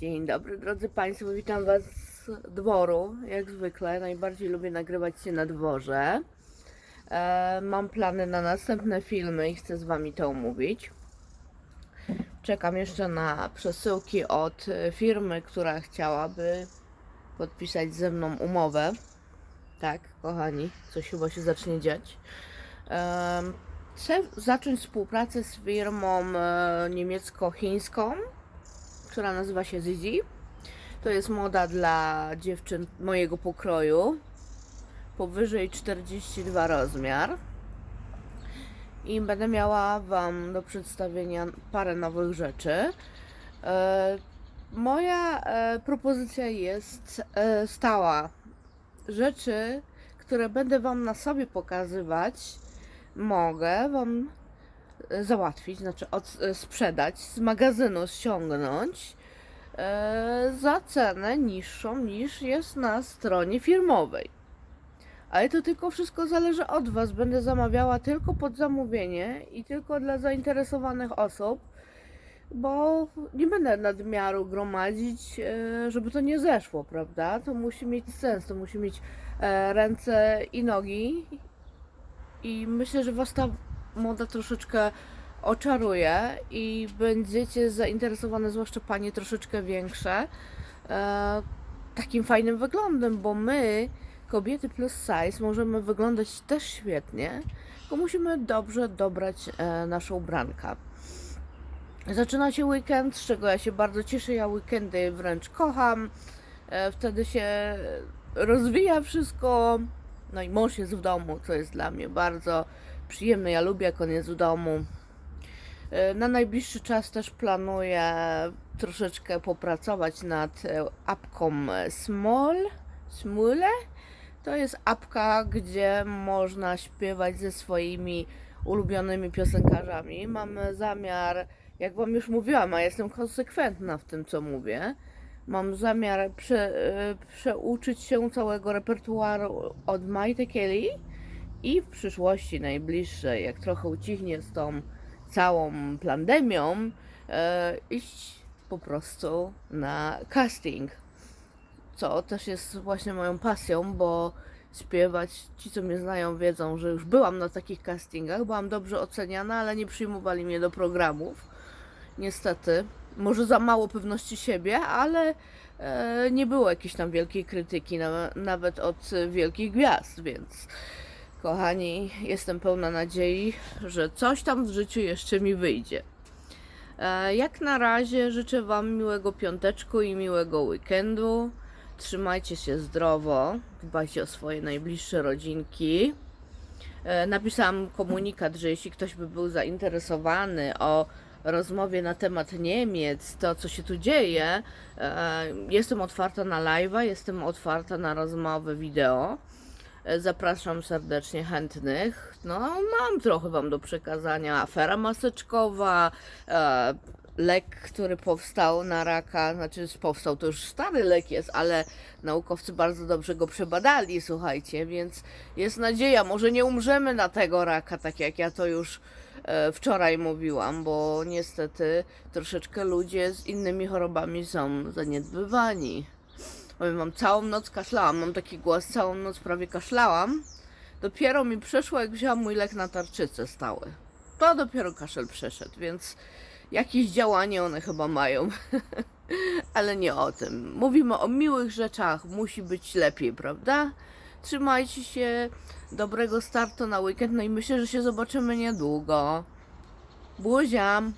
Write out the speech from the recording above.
Dzień dobry drodzy Państwo, witam Was z dworu. Jak zwykle, najbardziej lubię nagrywać się na dworze. E, mam plany na następne filmy i chcę z Wami to omówić. Czekam jeszcze na przesyłki od e, firmy, która chciałaby podpisać ze mną umowę. Tak, kochani, coś chyba się zacznie dziać. Em, Chcę zacząć współpracę z firmą e, niemiecko-chińską która nazywa się Zizi. To jest moda dla dziewczyn mojego pokroju. Powyżej 42 rozmiar. I będę miała Wam do przedstawienia parę nowych rzeczy. E, moja e, propozycja jest e, stała. Rzeczy, które będę Wam na sobie pokazywać, mogę Wam załatwić, znaczy od, e, sprzedać, z magazynu ściągnąć e, za cenę niższą niż jest na stronie firmowej. Ale to tylko wszystko zależy od Was. Będę zamawiała tylko pod zamówienie i tylko dla zainteresowanych osób, bo nie będę nadmiaru gromadzić, e, żeby to nie zeszło, prawda? To musi mieć sens, to musi mieć e, ręce i nogi. I myślę, że Was ta moda troszeczkę oczaruje i będziecie zainteresowane, zwłaszcza panie troszeczkę większe, e, takim fajnym wyglądem, bo my, kobiety plus size, możemy wyglądać też świetnie, tylko musimy dobrze dobrać e, nasze ubranka. Zaczyna się weekend, z czego ja się bardzo cieszę. Ja weekendy wręcz kocham. E, wtedy się rozwija wszystko. No i mąż jest w domu, co jest dla mnie bardzo przyjemne. Ja lubię, jak on jest w domu. E, Na najbliższy czas też planuję troszeczkę popracować nad e, apką Small, Smule. To jest apka, gdzie można śpiewać ze swoimi ulubionymi piosenkarzami. Mam zamiar, jak Wam już mówiłam, a jestem konsekwentna w tym, co mówię. Mam zamiar prze, e, przeuczyć się całego repertuaru od Majty Kelly i w przyszłości najbliższej, jak trochę ucichnie z tą całą pandemią, e, iść po prostu na casting. Co też jest właśnie moją pasją, bo śpiewać, ci co mnie znają wiedzą, że już byłam na takich castingach, byłam dobrze oceniana, ale nie przyjmowali mnie do programów. Niestety, może za mało pewności siebie, ale e, nie było jakiejś tam wielkiej krytyki, na, nawet od wielkich gwiazd, więc kochani, jestem pełna nadziei, że coś tam w życiu jeszcze mi wyjdzie. E, Jak na razie życzę Wam miłego piąteczku i miłego weekendu. Trzymajcie się zdrowo, dbajcie o swoje najbliższe rodzinki. E, Napisałam komunikat, że jeśli ktoś by był zainteresowany o rozmowie na temat Niemiec, to co się tu dzieje, e, jestem otwarta na live'a, jestem otwarta na rozmowy wideo. E, Zapraszam serdecznie chętnych. No, mam trochę Wam do przekazania. Afera maseczkowa, e, lek, który powstał na raka, znaczy powstał, to już stary lek jest, ale naukowcy bardzo dobrze go przebadali, słuchajcie, więc jest nadzieja, może nie umrzemy na tego raka, tak jak ja to już wczoraj mówiłam, bo niestety troszeczkę ludzie z innymi chorobami są zaniedbywani. Powiem wam, całą noc kaszlałam, mam taki głos, całą noc prawie kaszlałam. Dopiero mi przeszło, jak wzięłam mój lek na tarczycę stały. To dopiero kaszel przeszedł, więc jakieś działanie one chyba mają. Ale nie o tym. Mówimy o miłych rzeczach, musi być lepiej, prawda? Trzymajcie się, dobrego startu na weekend, no i myślę, że się zobaczymy niedługo. Buziam!